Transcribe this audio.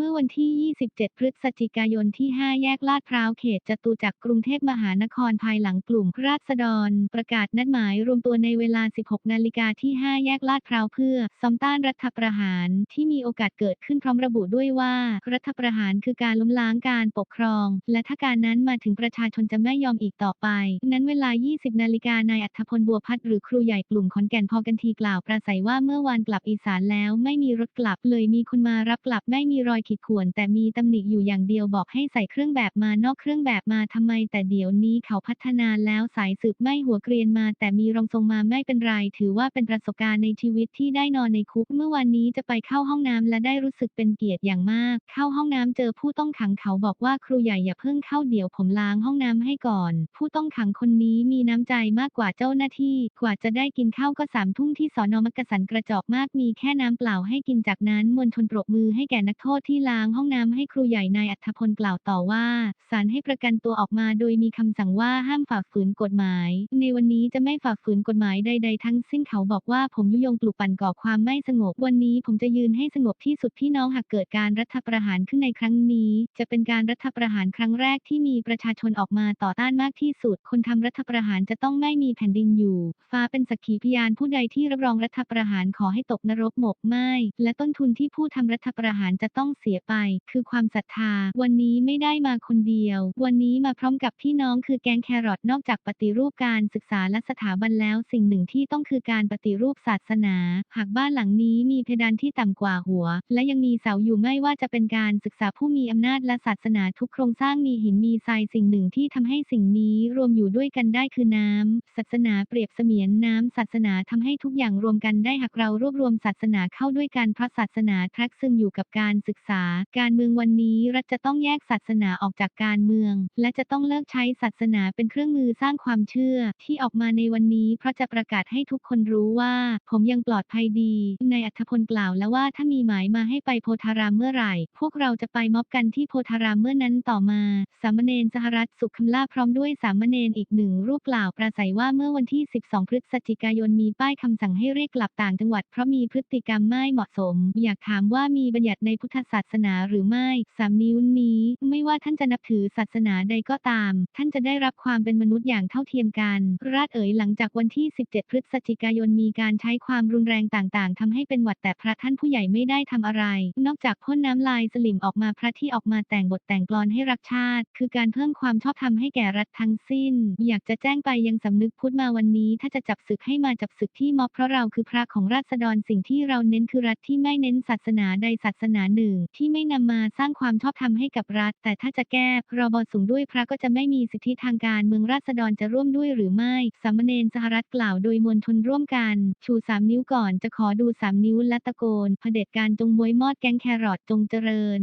มื่อวันที่ 27 พฤศจิกายนที่ 5 แยกลาดพร้าวเขตจตุจักรกรุงเทพมหานครภายหลังกลุ่มราษฎร ประกาศนัดหมายรวมตัวในเวลา 16 นาฬิกาที่ 5 แยกลาดพร้าวเพื่อซ้อมต้านรัฐประหารที่มีโอกาสเกิดขึ้นพร้อมระบุด้วยว่า รัฐประหารคือการล้มล้างการปกครอง และถ้าการนั้นมาถึงประชาชนจะไม่ยอมอีกต่อไป นั้นเวลา 20 นาฬิกานายอัธพลบัวพัฒหรือครูใหญ่กลุ่มขอนแก่นพอกันทีกล่าวปราศัยว่าเมื่อวานกลับอีสานแล้วไม่มีรถกลับเลยมีคนมารับกลับไม่มีรอยขีดข่วนแต่มีตำหนิอยู่อย่างเดียวบอกให้ใส่เครื่องแบบมานอกเครื่องแบบมาทำไม แต่เดี๋ยวนี้เขาพัฒนาแล้วสายสืบไม่หัวเกรียนมา แต่มีรองทรงมาไม่เป็นไร ถือว่าเป็นประสบการณ์ในชีวิตที่ได้นอนในคุก เมื่อวันนี้จะไปเข้าห้องน้ำและได้รู้สึกเป็นเกียรติอย่างมาก เข้าห้องน้ำเจอผู้ต้องขังเขาบอกว่าครูใหญ่อย่าเพิ่งเข้าเดี๋ยวผมล้างห้องน้ำให้ก่อน ผู้ต้องขังคนนี้มีน้ำใจมากกว่าเจ้าหน้าที่ กว่าจะได้กินข้าวก็สามทุ่มที่สอนอมักกะสันกระจอกมากมีแค่น้ำเปล่าให้กินจากนั้นมวลชนปรบมือให้แก่นักโทษที่ล้างห้องน้ำให้ครูใหญ่นายอัธพลกล่าวต่อว่าศาลให้ประกันตัวออกมาโดยมีคำสั่งว่าห้ามฝ่าฝืนกฎหมาย ในวันนี้จะไม่ฝ่าฝืนกฎหมายใด ๆ ทั้งสิ้นเขาบอกว่าผมยุยงปลุกปั่นก่อความไม่สงบ วันนี้ผมจะยืนให้สงบที่สุดพี่น้องหากเกิดการรัฐประหารขึ้นในครั้งนี้ จะเป็นการรัฐประหารครั้งแรกที่มีประชาชนออกมาต่อต้านมากที่สุด คนทำรัฐประหารจะต้องไม่มีแผ่นดินอยู่ ฟ้าเป็นสักขีพยานผู้ใดที่รับรองรัฐประหารขอให้ตกนรกหมกไหมและต้นทุนที่ผู้ทำรัฐประหารจะต้องเสียไป คือความศรัทธา วันนี้ไม่ได้มาคนเดียว วันนี้มาพร้อมกับพี่น้องคือแกงแครอทนอกจากปฏิรูปการศึกษาและสถาบันแล้ว สิ่งหนึ่งที่ต้องคือการปฏิรูปศาสนา หากบ้านหลังนี้มีเพดานที่ต่ำกว่าหัว และยังมีเสาอยู่ไม่ว่าจะเป็นการศึกษาผู้มีอำนาจและศาสนาทุกโครงสร้างมีหินมีทรายสิ่งหนึ่งที่ทำให้สิ่งนี้รวมอยู่ด้วยกันได้คือน้ำศาสนาเปรียบเสมียนน้ำศาสนาทำให้ทุกอย่างรวมกันได้หากเรารวบรวมศาสนาเข้าด้วยกันเพราะศาสนาแทรกซึมอยู่กับการศึกษาการเมืองวันนี้รัฐจะต้องแยกศาสนาออกจากการเมือง และจะต้องเลิกใช้ศาสนาเป็นเครื่องมือสร้างความเชื่อ ที่ออกมาในวันนี้ เพราะจะประกาศให้ทุกคนรู้ว่า ผมยังปลอดภัยดีนายอัธพลกล่าวแล้วว่าถ้ามีหมายมาให้ไปโพธารามเมื่อไหร่ พวกเราจะไปม็อบกันที่โพธารามเมื่อนั้นต่อมา สามเณรสหรัฐสุขคำลาพร้อมด้วยสามเณรอีกหนึ่งรูปกล่าวปราศัยว่าเมื่อวันที่ 12 พฤศจิกายนมีป้ายคำสั่งให้เรียกกลับต่างจังหวัดเพราะมีพฤติกรรมไม่เหมาะสม อยากถามว่ามีบัญญัติในพุทธศาาสนาหรือไม่สามนิ้วนี้ ไม่ว่าท่านจะนับถือศาสนาใดก็ตาม ท่านจะได้รับความเป็นมนุษย์อย่างเท่าเทียมกัน ราชเอ๋ยหลังจากวันที่ 17 พฤศจิกายนมีการใช้ความรุนแรงต่างๆทำให้เป็นหวัดแต่พระท่านผู้ใหญ่ไม่ได้ทำอะไร นอกจากพ่นน้ำลายสลิมออกมาพระที่ออกมาแต่งบทแต่งกลอนให้รักชาติ คือการเพิ่มความชอบธรรมให้แก่รัฐทั้งสิ้น อยากจะแจ้งไปยังสำนึกพุทธมาวันนี้ ถ้าจะจับศึกให้มาจับศึกที่ม็อบเพราะเราคือพระของราษฎรสิ่งที่เราเน้นคือรัฐที่ไม่เน้นศาสนาใดศาสนาหนึ่งที่ไม่นำมาสร้างความชอบธรรมให้กับรัฐ แต่ถ้าจะแก้รบสูงด้วยพระก็จะไม่มีสิทธิทางการเมืองราษฎรจะร่วมด้วยหรือไม่สามเณรสหรัฐกล่าวโดยมวลชนร่วมกัน ชูสามนิ้วก่อนจะขอดูสามนิ้วและตะโกนเผด็จการจงมวยมอดแกงแครอทจงเจริญ